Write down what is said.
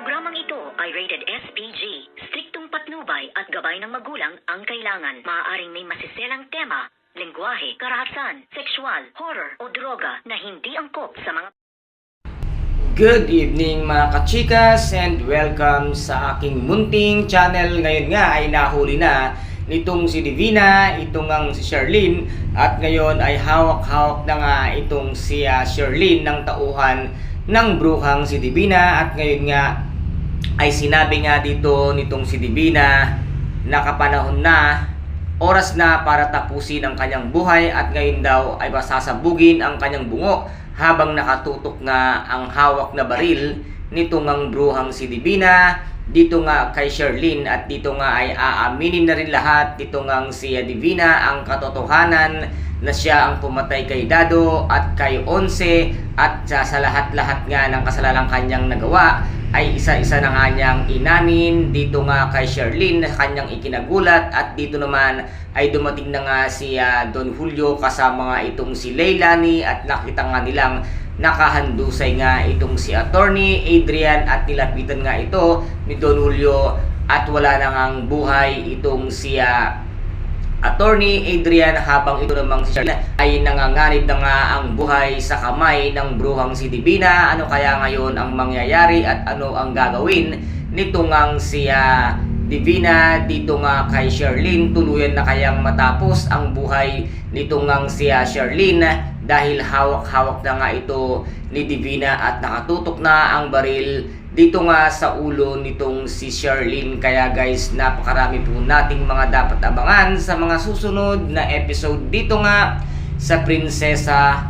Programang ito ay rated SPG. Striktong patnubay at gabay ng magulang ang kailangan. Maaaring may masiselang tema, lengguwahe, karahasan, sexual, horror o droga na hindi angkop sa mga Good evening mga kachikas and welcome sa aking munting channel. Ngayon nga ay nahuli na nitong si Divina, itong ang si Sherlyn at ngayon ay hawak-hawak na nga itong si ah, Sherlyn ng tauhan ng bruhang si Divina at ngayon nga ay sinabi nga dito nitong si Divina na kapanahon na oras na para tapusin ang kanyang buhay at ngayon daw ay masasabugin ang kanyang bungo habang nakatutok nga ang hawak na baril nito ngang bruhang si Divina. Dito nga kay Sherlyn at dito nga ay aaminin na rin lahat dito ngang si Divina ang katotohanan na siya ang pumatay kay Dado at kay Onse at sa, lahat-lahat nga ng kasalanan kanyang nagawa ay isa-isa na nga niyang inamin. Dito nga kay Sherlyn na kanyang ikinagulat. At dito naman ay dumating na nga si ah, Don Julio kasama nga itong si Leilani at nakita nga nilang nakahandusay nga itong si attorney Adrian at nilapitan nga ito ni Don Julio at wala na ngang buhay itong si ah, Attorney Adrian habang ito namang si Charlene ay nanganganib na nga ang buhay sa kamay ng bruhang si Divina. Ano kaya ngayon ang mangyayari at ano ang gagawin nito ngang si ah, Divina dito nga kay Sherlyn tuluyan na kayang matapos ang buhay nito ngang si Sherlyn dahil hawak-hawak na nga ito ni Divina at nakatutok na ang baril dito nga sa ulo nitong si Sherlyn. Kaya guys, napakarami po nating mga dapat abangan sa mga susunod na episode dito nga sa Prinsesa